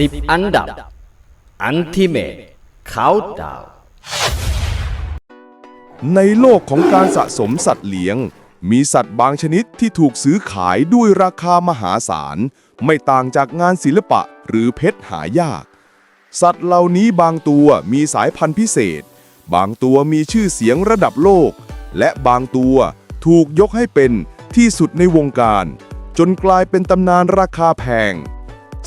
10อันดับ Ultimate Countdown ในโลกของการสะสมสัตว์เลี้ยง มีสัตว์บางชนิดที่ถูกซื้อขายด้วยราคามหาศาล ไม่ต่างจากงานศิลปะหรือเพชรหายาก สัตว์เหล่านี้บางตัวมีสายพันธุ์พิเศษ บางตัวมีชื่อเสียงระดับโลก และบางตัวถูกยกให้เป็นที่สุดในวงการ จนกลายเป็นตำนานราคาแพง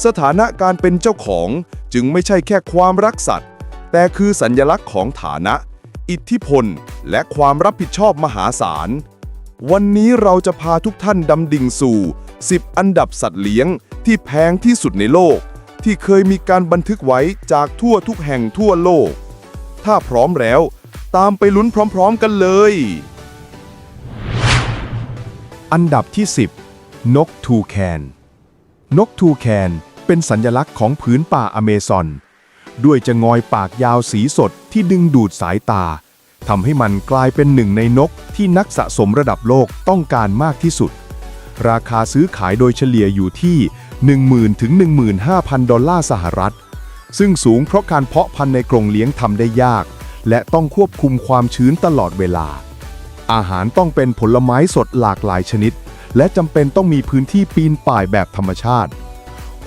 สถานะการเป็นเจ้าของจึงไม่ใช่แค่ความรักสัตว์ แต่คือสัญลักษณ์ของฐานะ อิทธิพล และความรับผิดชอบมหาศาล วันนี้เราจะพาทุกท่านดำดิ่งสู่ 10 อันดับสัตว์เลี้ยงที่แพงที่สุดในโลก ที่เคยมีการบันทึกไว้จากทั่วทุกแห่งทั่วโลก ถ้าพร้อมแล้ว ตามไปลุ้นพร้อม ๆ กันเลย อันดับที่ 10 นกทูแคน นกทูแคนเป็นสัญลักษณ์ของผืนป่าอเมซอน ด้วยจะงอยปากยาวสีสดที่ดึงดูดสายตาทำให้มันกลายเป็นหนึ่งในนกที่นักสะสมระดับโลกต้องการมากที่สุด ราคาซื้อขายโดยเฉลี่ยอยู่ที่ 10,000ถึง15,000 ดอลลาร์สหรัฐ ซึ่งสูงเพราะการเพาะพันธุ์ในกรงเลี้ยงทำได้ยาก และต้องควบคุมความชื้นตลอดเวลา อาหารต้องเป็นผลไม้สดหลากหลายชนิด และจำเป็นต้องมีพื้นที่ปีนป่ายแบบธรรมชาติ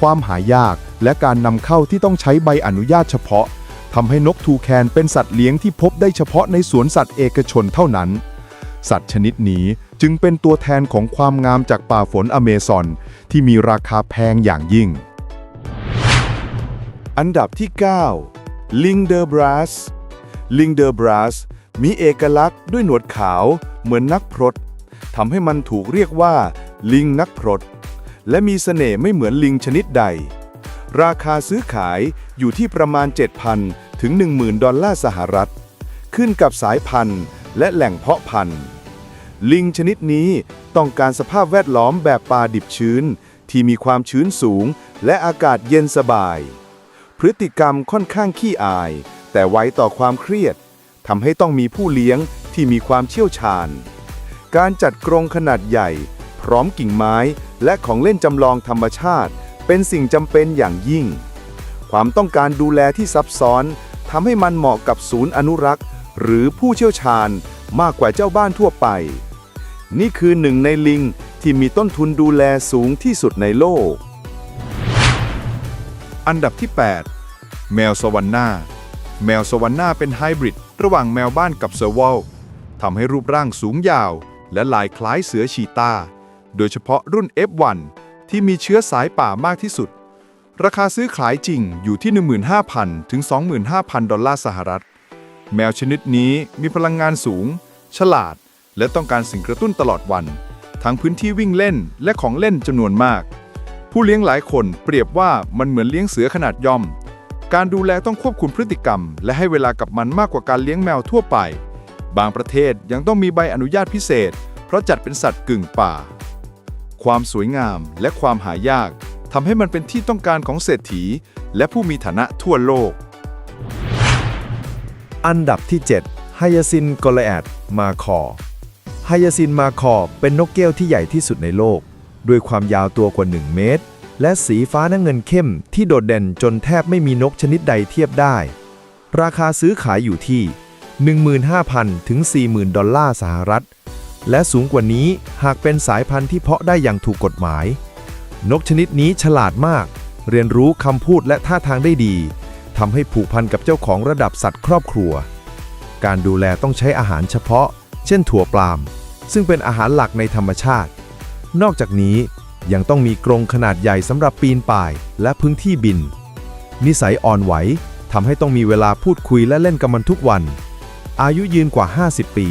ความหายากและการนำเข้าที่ต้องใช้ใบอนุญาตเฉพาะทำให้นกทูแคนเป็นสัตว์เลี้ยงที่พบได้เฉพาะในสวนสัตว์เอกชนเท่านั้น สัตว์ชนิดนี้จึงเป็นตัวแทนของความงามจากป่าฝนอเมซอน ที่มีราคาแพงอย่างยิ่ง อันดับที่ 9 ลิงเดอร์บรัสลิงเดอร์บรัสมีเอกลักษณ์ด้วยหนวดขาวเหมือนนักพรต ทำให้มันถูกเรียกว่า ลิงนักพรตและมีเสน่ห์ไม่เหมือนลิงชนิดใด ราคาซื้อขายอยู่ที่ประมาณ 7,000 ถึง 10,000 ดอลลาร์สหรัฐ ขึ้นกับสายพันธุ์และแหล่งเพาะพันธุ์ ลิงชนิดนี้ต้องการสภาพแวดล้อมแบบป่าดิบชื้น ที่มีความชื้นสูง และอากาศเย็นสบาย พฤติกรรมค่อนข้างขี้อาย แต่ไว้ต่อความเครียดทำให้ต้องมีผู้เลี้ยงที่มีความเชี่ยวชาญ การจัดกรงขนาดใหญ่ พร้อมกิ่งไม้และของเล่นจำลองธรรมชาติ เป็นสิ่งจำเป็นอย่างยิ่ง ความต้องการดูแลที่ซับซ้อนทำให้มันเหมาะกับศูนย์อนุรักษ์ หรือผู้เชี่ยวชาญมากกว่าเจ้าบ้านทั่วไป นี่คือหนึ่งในลิงที่มีต้นทุนดูแลสูงที่สุดในโลก อันดับที่ 8 แมวสวรรณาแมวสวรรณาเป็นไฮบริด ระหว่างแมวบ้านกับเซอร์วอลทำให้รูปร่างสูงยาว และลายคล้ายเสือชีตา โดยเฉพาะรุ่น F1 ที่มีเชื้อสายป่ามากที่สุด ราคาซื้อขายจริงอยู่ที่ 15,000 ถึง 25,000 ดอลลาร์สหรัฐ แมวชนิดนี้มีพลังงานสูง ฉลาด และต้องการสิ่งกระตุ้นตลอดวัน ทั้งพื้นที่วิ่งเล่นและของเล่นจำนวนมาก ผู้เลี้ยงหลายคนเปรียบว่ามันเหมือนเลี้ยงเสือขนาดย่อม การดูแลต้องควบคุมพฤติกรรม และให้เวลากับมันมากกว่าการเลี้ยงแมวทั่วไป บางประเทศยังต้องมีใบอนุญาตพิเศษ เพราะจัดเป็นสัตว์กึ่งป่า ความสวยงามและความหายากทำให้มันเป็นที่ต้องการของเศรษฐี และผู้มีฐานะทั่วโลก อันดับที่ 7 ไฮยาซินกอลแอดมาคอไฮยาซินมาคอเป็นนกแก้วที่ใหญ่ที่สุดในโลก ด้วยความยาวตัวกว่า 1 เมตร และสีฟ้าน้ำเงินเข้มที่โดดเด่นจนแทบไม่มีนกชนิดใดเทียบได้ ราคาซื้อขายอยู่ที่ 15,000 ถึง 40,000 ดอลลาร์สหรัฐ และสูงกว่านี้หากเป็นสายพันธุ์ที่เพาะได้อย่างถูกกฎหมาย นกชนิดนี้ฉลาดมาก เรียนรู้คำพูดและท่าทางได้ดีทำให้ผูกพันกับเจ้าของระดับสัตว์ครอบครัว การดูแลต้องใช้อาหารเฉพาะ เช่นถั่วปลาม ซึ่งเป็นอาหารหลักในธรรมชาติ นอกจากนี้ยังต้องมีกรงขนาดใหญ่สำหรับปีนป่ายและพื้นที่บิน นิสัยอ่อนไหวทำให้ต้องมีเวลาพูดคุยและเล่นกับมันทุกวัน อายุยืนกว่า 50 ปี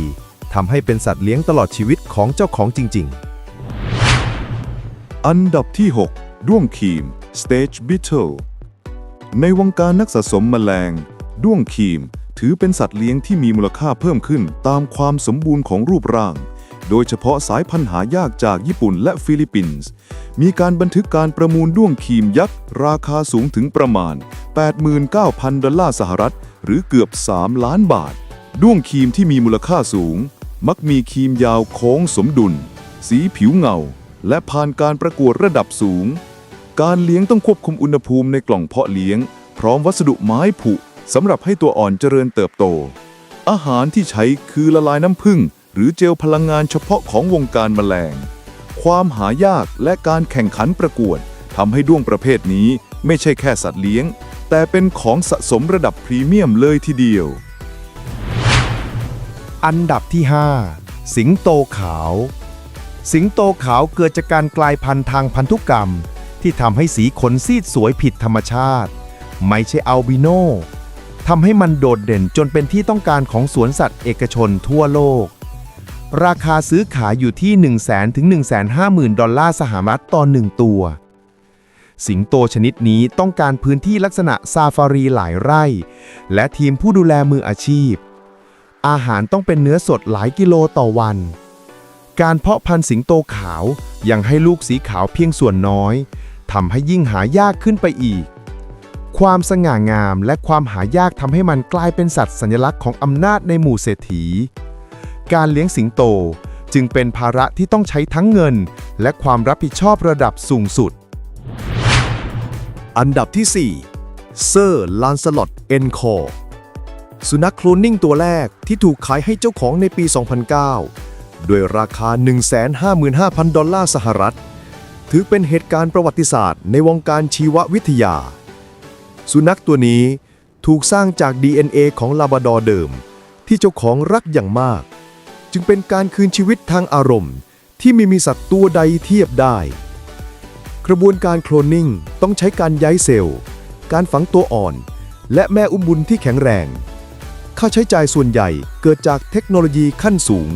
ทำให้เป็นสัตว์เลี้ยงตลอดชีวิตของเจ้าของจริง ๆ อันดับที่ 6 ด้วงครีม Stage Beetle ในวงการนักสะสมแมลง ด้วงครีม ถือเป็นสัตว์เลี้ยงที่มีมูลค่าเพิ่มขึ้นตามความสมบูรณ์ของรูปร่าง โดยเฉพาะสายพันธุ์หายากจากญี่ปุ่นและฟิลิปปินส์ มีการบันทึกการประมูลด้วงครีมยักษ์ ราคาสูงถึงประมาณ 89,000 ดอลลาร์สหรัฐ หรือเกือบ 3 ล้านบาท ด้วงครีมที่มีมูลค่าสูง มักมีครีมยาวโค้งสมดุล สีผิวเงา และผ่านการประกวดระดับสูง การเลี้ยงต้องควบคุมอุณหภูมิในกล่องเพาะเลี้ยง พร้อมวัสดุไม้ผุสำหรับให้ตัวอ่อนเจริญเติบโต อาหารที่ใช้คือละลายน้ำผึ้งหรือเจลพลังงานเฉพาะของวงการแมลง ความหายากและการแข่งขันประกวดทำให้ด้วงประเภทนี้ไม่ใช่แค่สัตว์เลี้ยง แต่เป็นของสะสมระดับพรีเมียมเลยทีเดียว อันดับที่ 5 สิงโตขาว สิงโตขาวเกิดจากการกลายพันธุ์ทางพันธุกรรม ที่ทำให้สีขนซีดสวยผิดธรรมชาติ ไม่ใช่อัลบิโนทำให้มันโดดเด่นจนเป็นที่ต้องการของสวนสัตว์เอกชนทั่วโลก ราคาซื้อขายอยู่ที่ 1 0 0 0 0 0ถึง150,000 ดอลลาร์สหรัฐต่อ1ตัว สิงโตชนิดนี้ต้องการพื้นที่ลักษณะซาฟารีหลายไร่ และทีมผู้ดูแลมืออาชีพ อาหารต้องเป็นเนื้อสดหลายกิโลต่อวัน การเพาะพันธุ์สิงโตขาวยังให้ลูกสีขาวเพียงส่วนน้อยทำให้ยิ่งหายากขึ้นไปอีก ความสง่างามและความหายากทำให้มันกลายเป็นสัตว์สัญลักษณ์ของอำนาจในหมู่เศรษฐี การเลี้ยงสิงโตจึงเป็นภาระที่ต้องใช้ทั้งเงิน และความรับผิดชอบระดับสูงสุด อันดับที่ 4 เซอร์ลานสลอตเอนคอร์ สุนัขโคลนนิ่งตัวแรกที่ถูกขายให้เจ้าของในปี 2009 ด้วยราคา 155,000 ดอลลาร์สหรัฐ ถือเป็นเหตุการณ์ประวัติศาสตร์ในวงการชีววิทยา สุนัขตัวนี้ถูกสร้างจาก DNA ของลาบราดอร์เดิม ที่เจ้าของรักอย่างมาก จึงเป็นการคืนชีวิตทางอารมณ์ ที่ไม่มีสัตว์ตัวใดเทียบได้ กระบวนการโคลนนิ่งต้องใช้การย้ายเซลล์ การฝังตัวอ่อน และแม่อุ้มบุญที่แข็งแรง ค่าใช้จ่ายส่วนใหญ่เกิดจากเทคโนโลยีขั้นสูง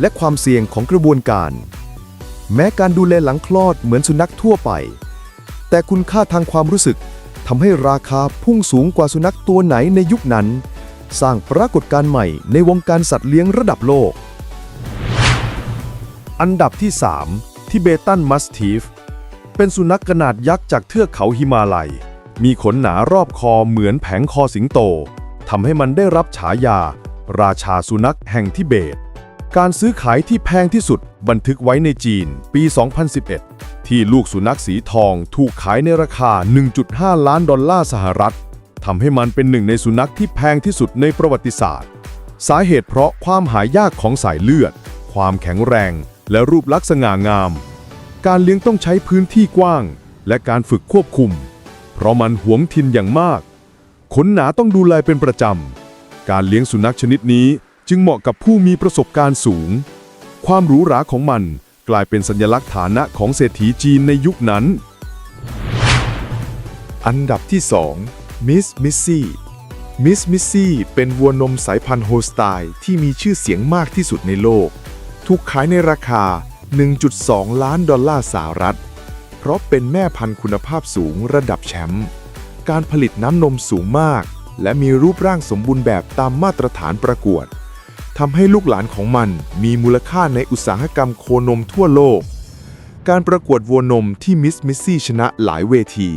และความเสี่ยงของกระบวนการ แม้การดูแลหลังคลอดเหมือนสุนัขทั่วไป แต่คุณค่าทางความรู้สึกทำให้ราคาพุ่งสูงกว่าสุนัขตัวไหนในยุคนั้น สร้างปรากฏการณ์ใหม่ในวงการสัตว์เลี้ยงระดับโลก อันดับที่ 3ทิเบตันมัสทีฟเป็นสุนัขขนาดยักษ์จากเทือกเขาฮิมาลัย มีขนหนารอบคอเหมือนแผงคอสิงโตำให้มันได้รับฉายา ราชาสุนัขแห่งทิเบต การซื้อขายที่แพงที่สุดบันทึกไว้ในจีนปี 2011 ที่ลูกสุนัขสีทองถูกขายในราคา 1.5 ล้านดอลลาร์สหรัฐทำให้มันเป็นหนึ่งในสุนัขที่แพงที่สุดในประวัติศาสตร์ สาเหตุเพราะความหายากของสายเลือด ความแข็งแรง และรูปลักษณ์สง่างาม การเลี้ยงต้องใช้พื้นที่กว้าง และการฝึกควบคุม เพราะมันหวงถิ่นอย่างมาก ขนหนาต้องดูแลเป็นประจำ การเลี้ยงสุนัขชนิดนี้จึงเหมาะกับผู้มีประสบการณ์สูง ความหรูหราของมันกลายเป็นสัญลักษณ์ฐานะของเศรษฐีจีนในยุคนั้น อันดับที่ 2 มิสมิสซี่ มิสมิสซี่เป็นวัวนมสายพันธุ์โฮสไตน์ที่มีชื่อเสียงมากที่สุดในโลก ถูกขายในราคา 1.2 ล้านดอลลาร์สหรัฐ เพราะเป็นแม่พันธุ์คุณภาพสูงระดับแชมป์ การผลิตน้ำนมสูงมาก และมีรูปร่างสมบูรณ์แบบตามมาตรฐานประกวดทำให้ลูกหลานของมันมีมูลค่าในอุตสาหกรรมโคนมทั่วโลก การประกวดวัวนมที่มิสมิสซี่ชนะหลายเวที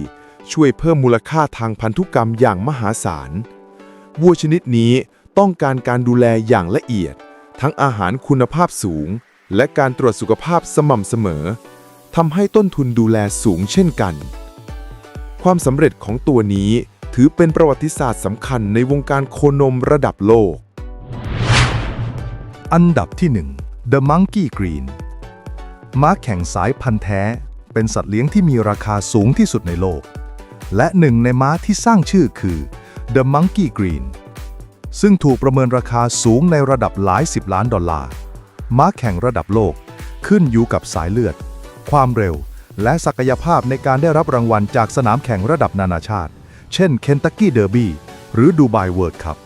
ช่วยเพิ่มมูลค่าทางพันธุกรรมอย่างมหาศาล วัวชนิดนี้ต้องการการดูแลอย่างละเอียด ทั้งอาหารคุณภาพสูง และการตรวจสุขภาพสม่ำเสมอทำให้ต้นทุนดูแลสูงเช่นกัน ความสำเร็จของตัวนี้ถือเป็นประวัติศาสตร์สำคัญในวงการโคนมระดับโลก อันดับที่ 1 The Monkey Green ม้าแข่งสายพันธุ์แท้ เป็นสัตว์เลี้ยงที่มีราคาสูงที่สุดในโลก และหนึ่งในม้าที่สร้างชื่อคือ The Monkey Green ซึ่งถูกประเมินราคาสูงในระดับหลายสิบล้านดอลลาร์ ม้าแข่งระดับโลกขึ้นอยู่กับสายเลือด ความเร็ว และศักยภาพในการได้รับรางวัลจากสนามแข่งระดับนานาชาติ เช่น Kentucky Derby หรือดูไบเวิร์คัพ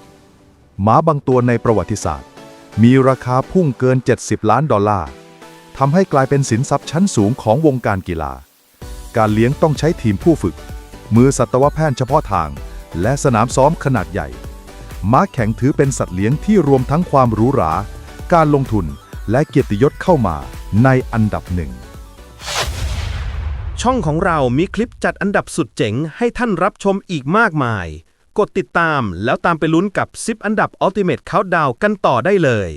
ม้าบางตัวในประวัติศาสตร์ มีราคาพุ่งเกิน 70 ล้านดอลลาร์ทำให้กลายเป็นสินทรัพย์ชั้นสูงของวงการกีฬา การเลี้ยงต้องใช้ทีมผู้ฝึก มือสัตวแพทย์เฉพาะทาง และสนามซ้อมขนาดใหญ่ ม้าแข่งถือเป็นสัตว์เลี้ยงที่รวมทั้งความหรูหรา การลงทุนและเกียรติยศเข้ามาในอันดับหนึ่ง ช่องของเรามีคลิปจัดอันดับสุดเจ๋งให้ท่านรับชมอีกมากมาย กดติดตามแล้วตามไปลุ้นกับ 10 อันดับ Ultimate Countdown กันต่อได้เลย